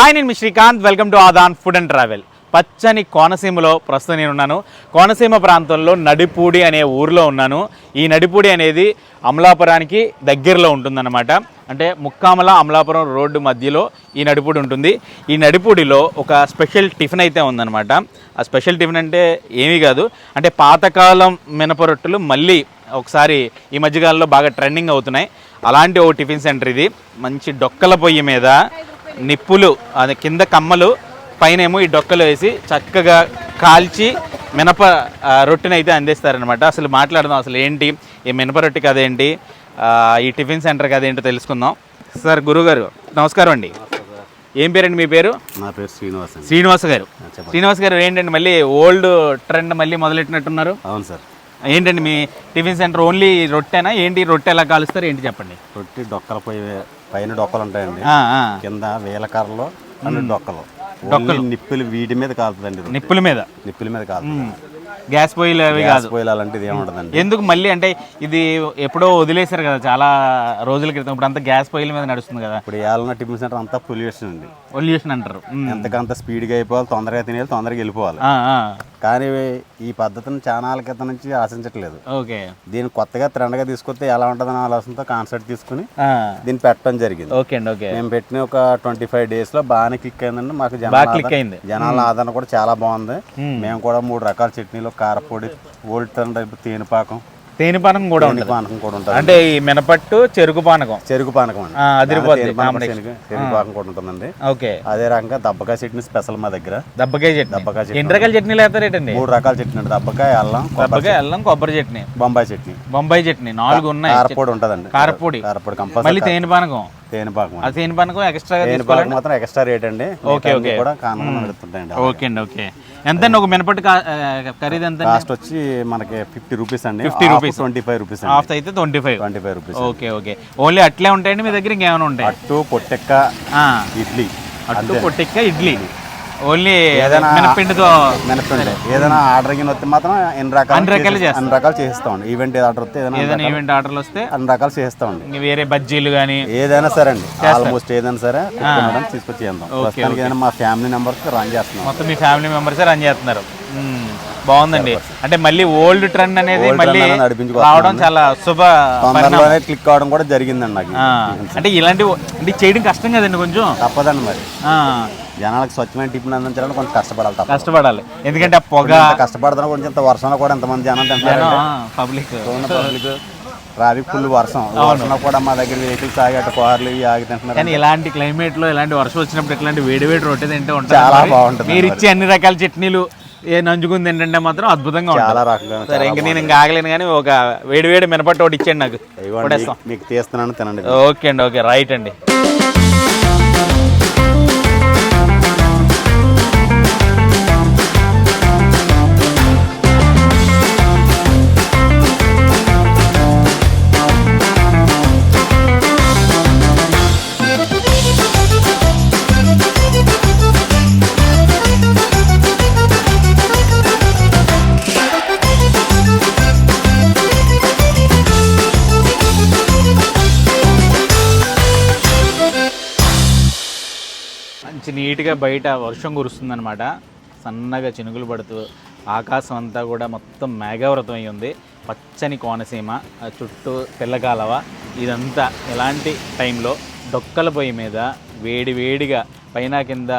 Hi నేను మీ Srikanth. Welcome to Adaan food and travel. పచ్చని కోనసీమలో ప్రస్తుతం నేను ఉన్నాను. కోనసీమ ప్రాంతంలో నడిపూడి అనే ఊరిలో ఉన్నాను. ఈ నడిపూడి అనేది అమలాపురానికి దగ్గరలో ఉంటుందన్నమాట. అంటే ముక్కామల అమలాపురం రోడ్డు మధ్యలో ఈ నడిపూడి ఉంటుంది. ఈ నడిపూడిలో ఒక స్పెషల్ టిఫిన్ అయితే ఉందన్నమాట. ఆ స్పెషల్ టిఫిన్ అంటే ఏమీ కాదు. అంటే పాతకాలం మినపరొట్టులు మళ్ళీ ఒకసారి ఈ మధ్యకాలంలో బాగా ట్రెండింగ్ అవుతున్నాయి. అలాంటి ఓ టిఫిన్ సెంటర్ ఇది. మంచి డొక్కల పొయ్యి మీద నిప్పులు అది కింద కమ్మలు పైన ఏమో ఈ డొక్కలు వేసి చక్కగా కాల్చి మినప రొట్టెని అయితే అందిస్తారనమాట అసలు మాట్లాడదాం అసలు ఏంటి? ఈ మినప రొట్టె కదేంటి ఈ టిఫిన్ సెంటర్ కదేంటో తెలుసుకుందాం. సార్ గురుగారు నమస్కారం అండి. ఏం పేరండి మీ పేరు? నా పేరు శ్రీనివాస్ శ్రీనివాస్ గారు. శ్రీనివాస్ గారు ఏంటండి మళ్ళీ ఓల్డ్ ట్రెండ్ మళ్ళీ మొదలెట్టినట్టున్నారు? అవును సార్. ఏంటండి మీ టిఫిన్ సెంటర్ ఓన్లీ రొట్టెనా? ఏంటి రొట్టె ఎలా కాలుస్తారు? ఏంటి చెప్పండి? రొట్టి డొక్కల పోయి పైన డొక్కలు ఉంటాయండి. ఆ, ఆ. కింద వేల కర్రలు రెండు డొక్కలు. ఓన్లీ నిప్పులు వీటి మీద కాలుతుందండి రొట్టె. నిప్పుల మీద? నిప్పుల మీద కాలుతుంది. గ్యాస్ పొయ్యిలు అవి గ్యాస్ పొయ్యిలు అలాంటిది ఏముండదండి ఎందుకు మళ్ళీ అంటే ఇది ఎప్పుడో వదిలేశారు కదా చాలా రోజుల క్రితం. ఇప్పుడు అంతా గ్యాస్ పొయ్యిల మీద నడుస్తుంది కదా. ఇప్పుడు ఏళ్ళ టిఫిన్ సెంటర్ అంతా పొల్యూషన్ అండి. పొల్యూషన్ అంటారు. ఉమ్. ఎంతకంత స్పీడ్గా అయిపోవాలి తొందరగా తినేయాలి తొందరగా వెళ్ళిపోవాలి. ఆ, ఆ. కానీ ఈ పద్ధతిని చాలా క్రితం నుంచి ఆశించట్లేదు. ఓకే. దీన్ని కొత్తగా ట్రెండ్గా తీసుకొస్తే ఎలా ఉంటుందని ఆలోచనతో కాన్సెప్ట్ తీసుకుని. దీన్ని పెట్టడం జరిగింది. ఓకే అండి ఓకే. మేము పెట్టిన ఒక ట్వంటీ ఫైవ్ డేస్లో బాగానే క్లిక్ అయిందండి. మాకు క్లిక్ అయింది. జనాల ఆదరణ కూడా చాలా బాగుంది. మ్మ్. కూడా మూడు రకాల చట్నీలు కారపొడి ఓల్డ్ టైప్ తేనెపాకం తేనె పానకం కూడా ఉంటుంది. పానకం కూడా ఉంటుంది. అంటే ఈ మినపట్టు చెరుకు పానకం. చెరుకు పానకం అండి. చెరుకు పానకం కూడా ఉంటుందండి. ఓకే. అదే రకంగా దబ్బకాయ చట్నీ స్పెషల్ మా దగ్గర. దబ్బకాయ చట్నీ. దబ్బకాయ చట్నీ ఎన్ని రకాల చట్నీలు వేస్తారేటండి మూడు రకాల చట్నీ అండి. దబ్బకాయ అల్లం దబ్బకాయ అల్లం కొబ్బరి చట్నీ. బొంబాయి చట్నీ. బొంబాయి చట్నీ. నాలుగు ఉన్నాయి. కారపొడి ఉంటుందండి. కారపొడి. కారపొడి కంపల్సరీ మళ్ళీ తేనె పానకం తేనెపాకం ఆ తేనె పానకం మాత్రం ఎక్స్ట్రా రేట్ అండి. Okay, okay. కూడా నడుస్తుంటాయండి ఓకే అండి ఓకే. ఎంత ఒక మినపట్టు ఖరీదు ఎంత కాస్ట్ వచ్చి మనకి ఫిఫ్టీ రూపీస్ అండి. 50 rupees. Twenty five rupees half అయితే twenty five. Twenty five rupees okay okay. Only అట్లే ఉంటాయండి మీ దగ్గర ఇంకేమైనా ఉంటాయి? అట్టు పొట్టెక్క ఆ, ఇడ్లీ. అట్టు పొట్టిక్క ఇడ్లీ. ఓన్లీ ఏదైనా- మినపిండితో మినపండి. ఏదైనా ఆర్డర్ కింద వస్తే మాత్రం ఎన్ని రకాలు అన్ని రకాలు చేసి- అన్ని రకాలు చేస్తామండి ఈవెంట్ ఆర్డర్ వస్తే ఏదైనా ఏదైనా ఈవెంట్ ఆర్డర్లు వస్తే అన్ని రకాలు చేస్తామండి వేరే బజ్జీలు కానీ ఏదైనా సరే అండి. ఆల్మోస్ట్ ఏదైనా సరే మేడం తీసుకొచ్చి చేద్దాం. ప్రస్తుతానికి ఏదైనా మా ఫ్యామిలీ మెంబర్స్ రన్ చేస్తున్నాం. మొత్తం మీ ఫ్యామిలీ మెంబర్సే రన్ చేస్తున్నారు. బాగుందండి. అంటే మళ్ళీ ఓల్డ్ ట్రెండ్ అనేది మళ్ళీ. రావడం చాలా శుభ క్లిక్ అవడం కూడా జరిగిందండి నాకు అంటే ఇలాంటి అంటే చేయడం కష్టం కదండి కొంచెం. తప్పదండి మరి. జనాలకు స్వచ్ఛమైన టిఫిన్ అందించాలని కొంచెం కష్టపడాలి తప్ప కష్టపడాలి. ఎందుకంటే ఆ పొగ కష్టపడుతున్నా కొంచెం ఇంత వర్షంలో కూడా ఎంతమంది జనం తింటారు పబ్లిక్. పబ్లిక్ ట్రాఫిక్ ఫుల్ వర్షం. వర్షంలో కూడా మా దగ్గర వెహికల్స్ ఆగి అటు కార్లు ఆగి తింటున్నారు కానీ ఇలాంటి క్లైమేట్లో ఇలాంటి వర్షం వచ్చినప్పుడు ఇట్లాంటి వేడి వేడి రొట్టె తింటే ఉంటారు చాలా. బాగుంటుంది మీరు ఇచ్చే అన్ని రకాల చట్నీలు ఏ నంజుకుంది ఏంటంటే మాత్రం అద్భుతంగా చాలా రకంగా సరే ఇంక నేను ఇంకా ఆగలేను కానీ ఒక వేడి వేడి మినపట్టు ఒకటి ఇచ్చేయండి నాకు. మీకు తీస్తున్నాను తినండి. ఓకే అండి ఓకే రైట్ అండి. నీట్గా బయట వర్షం కురుస్తుందన్నమాట. సన్నగా చినుకులు పడుతూ ఆకాశం అంతా కూడా మొత్తం మేఘావృతం అయి ఉంది. పచ్చని కోనసీమ చుట్టూ తెల్లకాలవ ఇదంతా ఎలాంటి టైంలో డొక్కల పొయ్యి మీద వేడి వేడిగా పైన కింద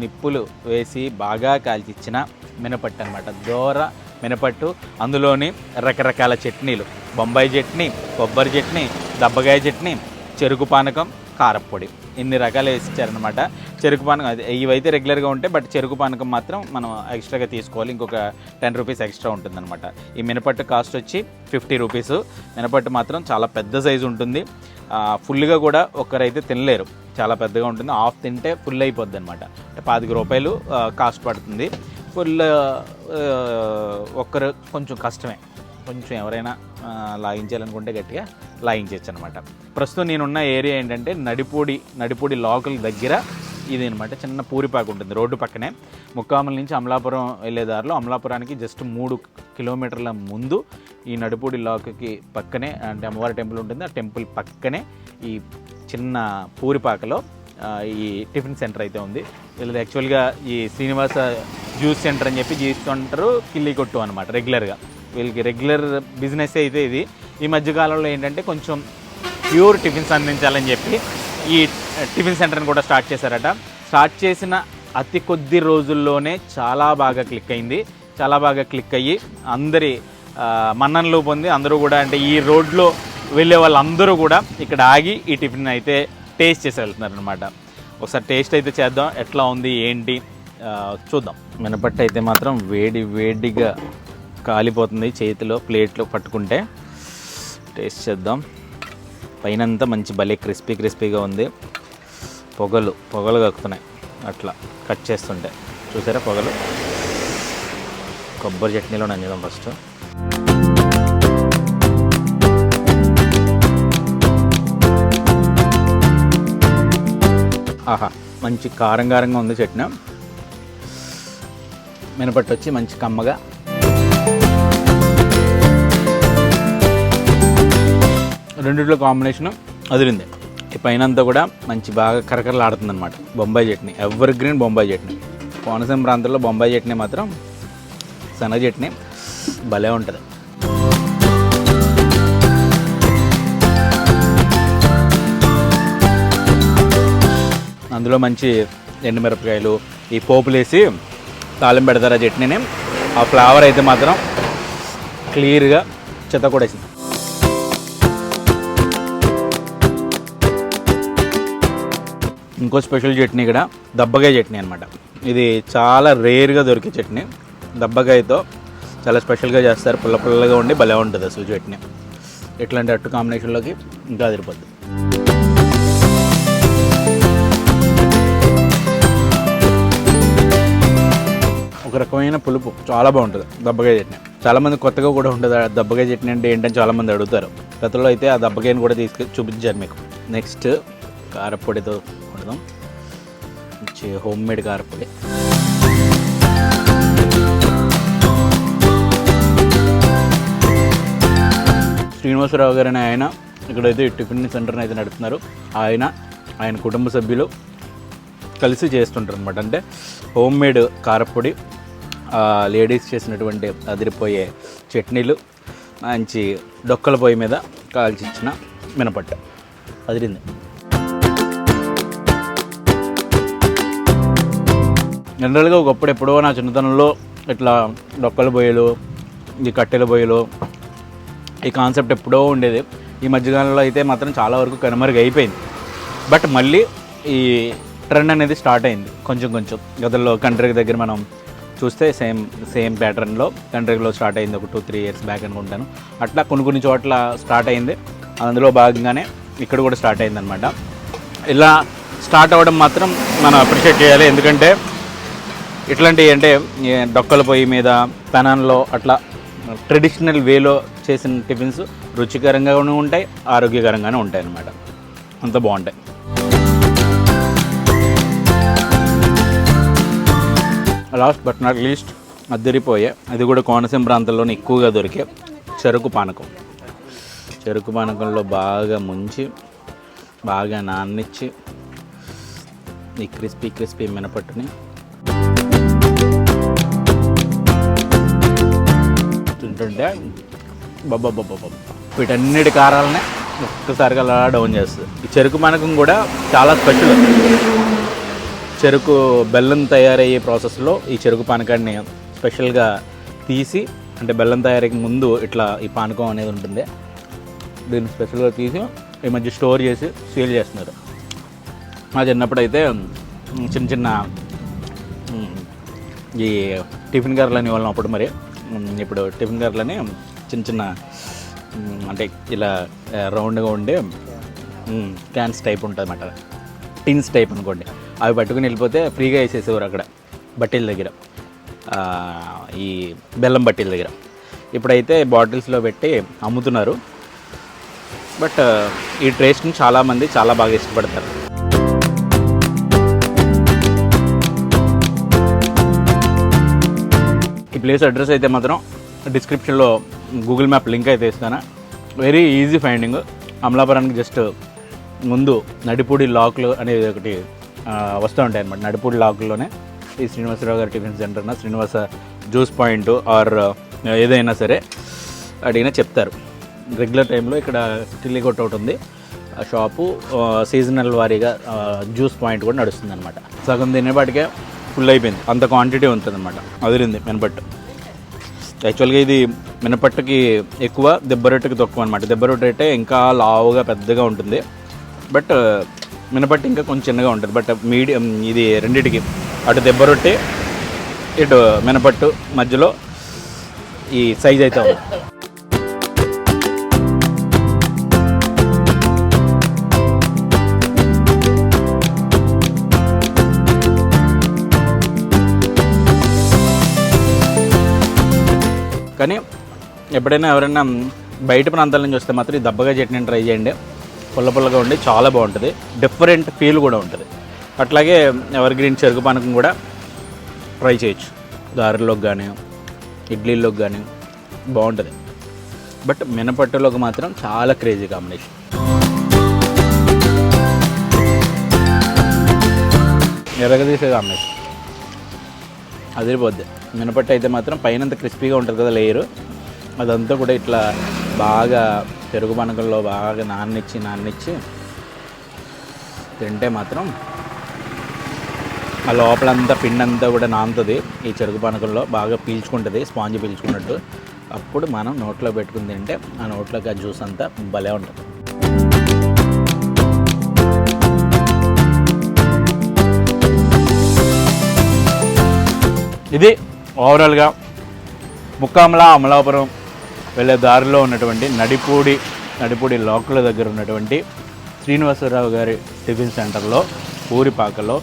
నిప్పులు వేసి బాగా కాల్చిచ్చిన మినపట్టు అనమాట దోర మినపట్టు అందులోని రకరకాల చట్నీలు. బొంబాయి చట్నీ కొబ్బరి చట్నీ దబ్బకాయ చట్నీ చెరుకు పానకం కారప్పొడి ఇన్ని రకాలు వేసిచ్చారనమాట చెరుకు పానకం అది ఇవైతే రెగ్యులర్గా ఉంటాయి బట్ చెరుకు పానకం మాత్రం మనం ఎక్స్ట్రాగా తీసుకోవాలి. ఇంకొక టెన్ రూపీస్ ఎక్స్ట్రా ఉంటుందన్నమాట. ఈ మినపట్టు కాస్ట్ వచ్చి ఫిఫ్టీ రూపీస్. మినపట్టు మాత్రం చాలా పెద్ద సైజు ఉంటుంది. ఫుల్గా కూడా ఒక్కరైతే తినలేరు. చాలా పెద్దగా ఉంటుంది. హాఫ్ తింటే ఫుల్ అయిపోద్ది అనమాట అంటే పాతిక రూపాయలు కాస్ట్ పడుతుంది. ఫుల్ ఒక్కరు కొంచెం కష్టమే. కొంచెం ఎవరైనా లాగించాలనుకుంటే గట్టిగా లాగించవచ్చు అనమాట ప్రస్తుతం నేనున్న ఏరియా ఏంటంటే నడిపూడి నడిపూడి లోకల్ దగ్గర ఇది అనమాట చిన్న పూరిపాకు ఉంటుంది రోడ్డు పక్కనే. ముక్కాముల నుంచి అమలాపురం వెళ్ళే దారిలో అమలాపురానికి జస్ట్ మూడు కిలోమీటర్ల ముందు ఈ నడిపూడి లాక్కి పక్కనే అంటే అమ్మవారి టెంపుల్ ఉంటుంది. ఆ టెంపుల్ పక్కనే ఈ చిన్న పూరిపాకలో ఈ టిఫిన్ సెంటర్ అయితే ఉంది. వీళ్ళది యాక్చువల్గా ఈ శ్రీనివాస జ్యూస్ సెంటర్ అని చెప్పి జీవిస్తుంటారు కిల్లి కొట్టు అనమాట రెగ్యులర్గా. వీళ్ళకి రెగ్యులర్ బిజినెస్ అయితే ఇది ఈ మధ్యకాలంలో ఏంటంటే కొంచెం ప్యూర్ టిఫిన్స్ అందించాలని చెప్పి ఈ టిఫిన్ సెంటర్ని కూడా స్టార్ట్ చేశారట. స్టార్ట్ చేసిన అతి కొద్ది రోజుల్లోనే చాలా బాగా క్లిక్ అయింది. చాలా బాగా క్లిక్ అయ్యి అందరి మన్ననలు పొంది అందరూ కూడా అంటే ఈ రోడ్లో వెళ్ళే వాళ్ళందరూ కూడా ఇక్కడ ఆగి ఈ టిఫిన్ అయితే టేస్ట్ చేసి వెళ్తున్నారు అనమాట ఒకసారి టేస్ట్ అయితే చేద్దాం. ఎట్లా ఉంది ఏంటి? చూద్దాం. మినపట్టు అయితే మాత్రం వేడి వేడిగా కాలిపోతుంది చేతిలో ప్లేట్లో పట్టుకుంటే. టేస్ట్ చేద్దాం. పైనంతా మంచి భలే క్రిస్పీ క్రిస్పీగా ఉంది. పొగలు పొగలు కక్కుతున్నాయి. అట్లా కట్ చేస్తుంటే. చూసారా పొగలు? కొబ్బరి చట్నీలో నంచుదాం ఫస్ట్. ఆహా మంచి కారం కారంగా ఉంది చట్నీ. మినపట్టు వచ్చి మంచి కమ్మగా రెండిట్లో కాంబినేషన్ అదిరింది. ఈ పైన అంతా కూడా మంచి బాగా కరకరలాడుతుంది అనమాట బొంబాయి చట్నీ ఎవర్ గ్రీన్ బొంబాయి చట్నీ. కోనసీమ ప్రాంతంలో బొంబాయి చట్నీ మాత్రం శనగ చట్నీ భలే ఉంటుంది. అందులో మంచి ఎండుమిరపకాయలు ఈ పోపులు వేసి తాళం పెడతారు ఆ చట్నీని. ఆ ఫ్లేవర్ అయితే మాత్రం క్లియర్గా చెత్త కూడా వేసింది ఇంకో స్పెషల్ చట్నీ ఇక్కడ దబ్బకాయ చట్నీ అనమాట ఇది చాలా రేర్గా దొరికే చట్నీ. దబ్బకాయతో చాలా స్పెషల్గా చేస్తారు. పుల్ల పుల్లగా ఉండి భలే ఉంటుంది అసలు చట్నీ. ఇట్లాంటి అట్టు కాంబినేషన్లోకి ఇంకా అదిరిపోద్ది. ఒక రకమైన పులుపు. చాలా బాగుంటుంది దబ్బకాయ చట్నీ. చాలామంది కొత్తగా కూడా ఉంటుంది ఆ దబ్బకాయ చట్నీ అంటే ఏంటని చాలామంది అడుగుతారు. గతంలో అయితే ఆ దబ్బకాయని కూడా తీసుకు చూపించారు మీకు. నెక్స్ట్ కారపొడితో చేద్దాం మంచి హోమ్ మేడ్ కారపొడి శ్రీనివాసరావు గారు అనే ఆయన ఇక్కడైతే టిఫిన్ సెంటర్ని అయితే నడుపుతున్నారు. ఆయన ఆయన కుటుంబ సభ్యులు కలిసి చేస్తుంటారు అనమాట అంటే హోమ్ మేడ్ కారపొడి లేడీస్ చేసినటువంటి అదిరిపోయే చట్నీలు మంచి డొక్కల పొయ్యి మీద కాల్చి ఇచ్చిన అదిరింది. జనరల్గా ఒకప్పుడు ఎప్పుడో నా చిన్నతనంలో ఇట్లా డొక్కల బొయ్యలు ఈ కట్టెల బొయ్యలు ఈ కాన్సెప్ట్ ఎప్పుడో ఉండేది. ఈ మధ్యకాలంలో అయితే మాత్రం చాలా వరకు కనుమరుగు అయిపోయింది. బట్ మళ్ళీ ఈ ట్రెండ్ అనేది స్టార్ట్ అయింది కొంచెం కొంచెం. గతంలో కంట్రీకి దగ్గర మనం చూస్తే సేమ్ సేమ్ ప్యాటర్న్లో కంట్రీలో స్టార్ట్ అయింది ఒక టూ త్రీ ఇయర్స్ బ్యాక్ అనుకుంటాను. అట్లా కొన్ని కొన్ని చోట్ల స్టార్ట్ అయింది. అందులో భాగంగానే ఇక్కడ కూడా స్టార్ట్ అయింది అనమాట ఇలా స్టార్ట్ అవ్వడం మాత్రం మనం అప్రిషియేట్ చేయాలి. ఎందుకంటే ఇట్లాంటివి అంటే డొక్కల పొయ్యి మీద పెనాన్లో అట్లా ట్రెడిషనల్ వేలో చేసిన టిఫిన్స్ రుచికరంగానే ఉంటాయి ఆరోగ్యకరంగానే ఉంటాయి అన్నమాట అంత బాగుంటాయి. లాస్ట్ బట్ నాట్ లీస్ట్ అద్దరిపోయే అది కూడా కోనసీమ ప్రాంతంలోనే ఎక్కువగా దొరికే చెరుకు పానకం. చెరుకు పానకంలో బాగా ముంచి బాగా నాన్నిచ్చి ఈ క్రిస్పీ క్రిస్పీ మినపట్టుని తింటుంటే వీటన్నిటి కారాలనే ఒక్కసారిగా అలా డౌన్ చేస్తుంది. ఈ చెరుకు పానకం కూడా చాలా స్పెషల్ చెరుకు బెల్లం తయారయ్యే ప్రాసెస్లో ఈ చెరుకు పానకాన్ని స్పెషల్గా తీసి అంటే బెల్లం తయారీకి ముందు ఇట్లా ఈ పానకం అనేది ఉంటుంది. దీన్ని స్పెషల్గా తీసి ఈ మధ్య స్టోర్ చేసి సేల్ చేస్తున్నారు. మా చిన్నప్పుడైతే చిన్న చిన్న ఈ టిఫిన్ కర్రలు అని వాళ్ళం అప్పుడు మరి. ఇప్పుడు టిఫిన్ కర్రలని చిన్న చిన్న అంటే ఇలా రౌండ్గా ఉండే క్యాన్స్ టైప్ ఉంటుంది అన్నమాట టిన్స్ టైప్ అనుకోండి. అవి పట్టుకుని వెళ్ళిపోతే ఫ్రీగా వేసేసేవారు అక్కడ బట్టీల దగ్గర. ఈ బెల్లం బట్టీల దగ్గర. ఇప్పుడైతే బాటిల్స్లో పెట్టి అమ్ముతున్నారు. బట్ ఈ టేస్ట్ని చాలామంది చాలా బాగా ఇష్టపడతారు. ప్లేస్ అడ్రస్ అయితే మాత్రం డిస్క్రిప్షన్లో గూగుల్ మ్యాప్ లింక్ అయితే ఇస్తాను. వెరీ ఈజీ ఫైండింగ్ అమలాపురానికి జస్ట్ ముందు నడిపూడి లాక్లు అనేది ఒకటి వస్తూ ఉంటాయి అనమాట నడిపూడి లాక్లోనే ఈ శ్రీనివాసరావు గారి టిఫిన్ సెంటర్న శ్రీనివాస జ్యూస్ పాయింట్ ఆర్ ఏదైనా సరే అడిగినా చెప్తారు. రెగ్యులర్ టైంలో ఇక్కడ టిల్లీ కొట్ ఒకటి ఉంది. ఆ షాపు సీజనల్ వారీగా జ్యూస్ పాయింట్ కూడా నడుస్తుంది అనమాట సగం తినేపాటికే ఫుల్ అయిపోయింది. అంత క్వాంటిటీ ఉంటుంది అనమాట అదిరింది మినపట్టు యాక్చువల్గా ఇది మినపట్టుకి ఎక్కువ దెబ్బ రొట్టెకి తక్కువ అనమాట దెబ్బ రొట్టె అయితే ఇంకా లావుగా పెద్దగా ఉంటుంది. బట్ uh, మినపట్టు ఇంకా కొంచెం చిన్నగా ఉంటుంది. బట్ మీడియం uh, ఇది రెండిటికి. అటు దెబ్బరొట్టి ఇటు మినపట్టు మధ్యలో ఈ సైజ్ అయితే ఉంది. కానీ ఎప్పుడైనా ఎవరైనా బయట ప్రాంతాల నుంచి వస్తే మాత్రం ఈ దబ్బగా చట్నీని ట్రై చేయండి. పుల్ల పుల్లగా ఉండి చాలా బాగుంటుంది. డిఫరెంట్ ఫీల్ కూడా ఉంటుంది. అట్లాగే ఎవర్ గ్రీన్ చెరుకు పానకం కూడా ట్రై చేయొచ్చు. దారిలోకి కానీ ఇడ్లీలోకి కానీ బాగుంటుంది. బట్ మినపట్టులోకి మాత్రం చాలా క్రేజీ కాంబినేషన్ ఎరగదీసే కాంబినేషన్ అదిరిపోద్ది. మినపట్టు అయితే మాత్రం పైనంత క్రిస్పీగా ఉంటుంది కదా లేయరు. అదంతా కూడా ఇట్లా బాగా పెరుగు పనకల్లో బాగా నాన్నిచ్చి నాన్నిచ్చి తింటే మాత్రం ఆ లోపలంతా పిండి అంతా కూడా నానుతుంది ఈ చెరుకు పానకంలో బాగా పీల్చుకుంటుంది స్పాంజ్ పీల్చుకున్నట్టు. అప్పుడు మనం నోట్లో పెట్టుకుని తింటే ఆ నోట్లోకి ఆ జ్యూస్ అంతా భలే ఉంటుంది. ఇది ఓవరాల్గా ముక్కామల అమలాపురం వెళ్ళే దారిలో ఉన్నటువంటి నడిపూడి నడిపూడి లోకల్ దగ్గర ఉన్నటువంటి శ్రీనివాసరావు గారి టిఫిన్ సెంటర్లో ఊరిపాకలో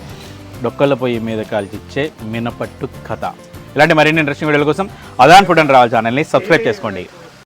డొక్కల పొయ్యి మీద కాల్చిచ్చే మినపట్టు కథ. ఇలాంటి మరిన్ని ఇంట్రెస్టింగ్ వీడియోల కోసం అదాన్ ఫుడ్ అండ్ రావాలి ఛానల్ని సబ్స్క్రైబ్ చేసుకోండి.